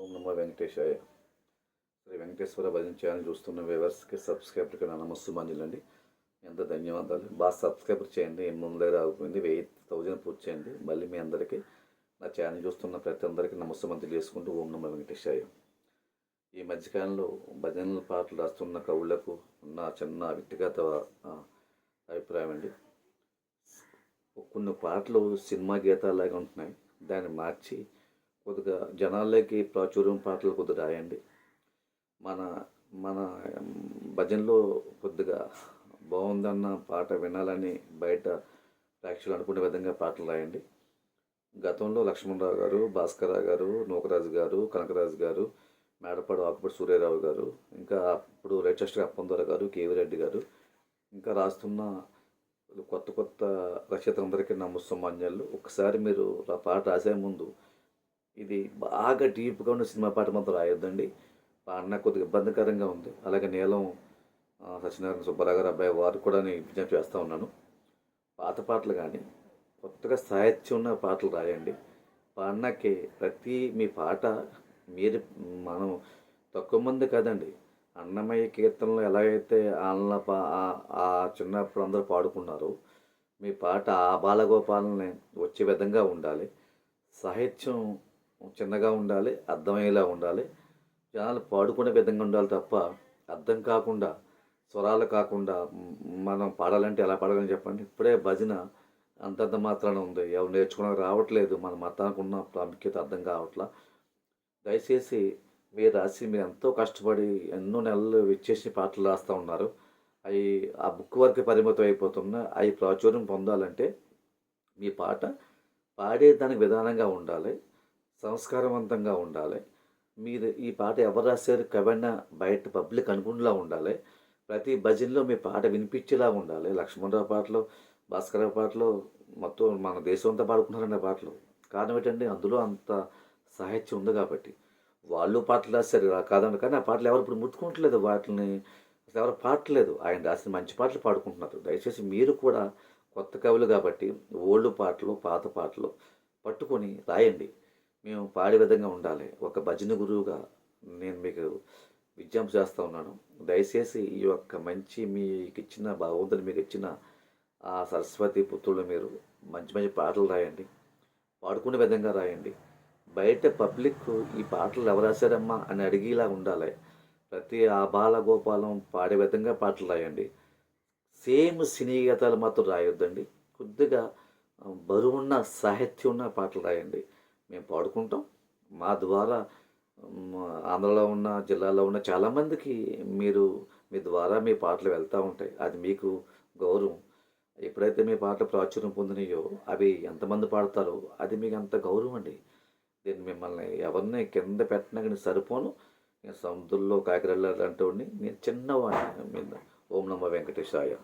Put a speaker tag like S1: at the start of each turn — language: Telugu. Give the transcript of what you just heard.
S1: ఓం నమో వెంకటేశాయ. శ్రీ వెంకటేశ్వర భజన ఛానల్ చూస్తున్న వ్యూవర్స్కి సబ్స్క్రైబర్కి నా నమస్సుమాంజలండి ఎంత ధన్యవాదాలు. బాగా సబ్స్క్రైబర్ చేయండి. ఎనిమిది వందల ఆగిపోయింది వెయ్యి థౌజండ్ పూర్తి చేయండి. మళ్ళీ మీ అందరికీ నా ఛానల్ చూస్తున్న ప్రతి అందరికీ నమస్సుమని తెలియజేసుకుంటూ ఓం నమో వెంకటేశాయ. ఈ మధ్యకాలంలో భజనల పాటలు రాస్తున్న కవులకు ఉన్న చిన్న వ్యక్తిగత అభిప్రాయం అండి. కొన్ని పాటలు సినిమా గీతాలాగా ఉంటున్నాయి. దాన్ని మార్చి కొద్దిగా జనాల్లోకి ప్రాచుర్యం పాటలు కొద్దిగా రాయండి. మన మన భజనలో కొద్దిగా బాగుందన్న పాట వినాలని బయట ప్రేక్షకులు అనుకునే విధంగా పాటలు రాయండి. గతంలో లక్ష్మణరావు గారు భాస్కరరావు గారు నూకరాజు గారు కనకరాజు గారు మేడపాడు ఆకుపడి సూర్యారావు గారు ఇంకా అప్పుడు లేటెస్ట్గా అప్పందొర గారు కేవిరెడ్డి గారు ఇంకా రాస్తున్న కొత్త కొత్త రచయితలందరికీ నా ముస్సమాన్యాలు ఒకసారి మీరు ఆ పాట రాసే ముందు ఇది బాగా డీప్గా ఉన్న సినిమా పాట మాత్రం రాయొద్దండి. పాడినా కొద్దిగా ఇబ్బందికరంగా ఉంది. అలాగే నీలం సత్యనారాయణ సుబ్బారావు గారు అబ్బాయి వారు కూడా నేను విజ్ఞప్తి చేస్తూ ఉన్నాను. పాత పాటలు కానీ కొత్తగా సాహిత్యం ఉన్న పాటలు రాయండి. పాడినాకి ప్రతి మీ పాట మీరు మనం తక్కువ మంది కాదండి. అన్నమయ్య కీర్తనలు ఎలాగైతే ఆలన పా ఆ- ఆ చిన్నప్పుడు అందరూ పాడుకున్నారు మీ పాట ఆ బాలగోపాలని వచ్చే విధంగా ఉండాలి. సాహిత్యం చిన్నగా ఉండాలి అర్థమయ్యేలా ఉండాలి. జనాలు పాడుకునే విధంగా ఉండాలి తప్ప అర్థం కాకుండా స్వరాలు కాకుండా మనం పాడాలంటే ఎలా పాడాలని చెప్పండి? ఇప్పుడే భజన అంతంత మాత్రాన ఉంది. ఎవరు నేర్చుకోవడానికి రావట్లేదు. మన మతానికి ఉన్న ప్రాముఖ్యత అర్థం కావట్లా. దయచేసి మీరు రాసి మీరు ఎంతో కష్టపడి ఎన్నో నెలలు విచ్చేసి పాటలు రాస్తూ ఉన్నారు. అవి ఆ బుక్ వరకు పరిమితం అయిపోతున్నా అవి ప్రాచుర్యం పొందాలంటే మీ పాట పాడేదానికి విధానంగా ఉండాలి. సంస్కారవంతంగా ఉండాలి. మీరు ఈ పాట ఎవరు రాశారు? కవైనా బయట పబ్లిక్ అనుకునేలా ఉండాలి. ప్రతి భజనలో మీ పాట వినిపించేలా ఉండాలి. లక్ష్మణరావు పాటలు భాస్కరరావు పాటలు మొత్తం మన దేశం అంతా పాడుకుంటున్నారనే పాటలు. కారణం ఏంటంటే అందులో అంత సాహిత్యం ఉంది కాబట్టి. వాళ్ళు పాటలు రాశారు. కాదండి. కానీ ఆ పాటలు ఎవరు ఇప్పుడు ముట్టుకోవట్లేదు. వాటిని అసలు ఎవరు పాడలేదు ఆయన రాసిన మంచి పాటలు పాడుకుంటున్నారు. దయచేసి మీరు కూడా కొత్త కవులు కాబట్టి ఓల్డ్ పాటలు పాత పాటలు పట్టుకొని రాయండి. మేము పాడే విధంగా ఉండాలి. ఒక భజన గురువుగా నేను మీకు విజ్ఞప్తి చేస్తూ ఉన్నాను. దయచేసి ఈ యొక్క మంచి మీకు ఇచ్చిన భగవంతుని మీకు ఇచ్చిన ఆ సరస్వతి పుత్రులు మీరు మంచి మంచి పాటలు రాయండి. పాడుకునే విధంగా రాయండి. బయట పబ్లిక్ ఈ పాటలు ఎవరు రాశారమ్మా అని అడిగేలా ఉండాలి. ప్రతి ఆ బాలగోపాలం పాడే విధంగా పాటలు రాయండి. సేమ్ సినీ గీతాలు మాత్రం రాయొద్దండి. కొద్దిగా బరువున్న సాహిత్యం ఉన్న పాటలు రాయండి. మేము పాడుకుంటాం. మా ద్వారా ఆంధ్రలో ఉన్న జిల్లాలో ఉన్న చాలామందికి మీరు మీ ద్వారా మీ పాటలు వెళ్తూ ఉంటాయి. అది మీకు గౌరవం. ఎప్పుడైతే మీ పాటలు ప్రాచుర్యం పొందినాయో అవి ఎంతమంది పాడతారో అది మీకు అంత గౌరవం అండి. నేను మిమ్మల్ని ఎవరిని కింద పెట్టినా కానీ సరిపోను. నేను సముద్రంలో కాకిరెళ్ళాలంటే నేను చిన్నవాడిని మీద. ఓం నమ్మ వెంకటేశాయ.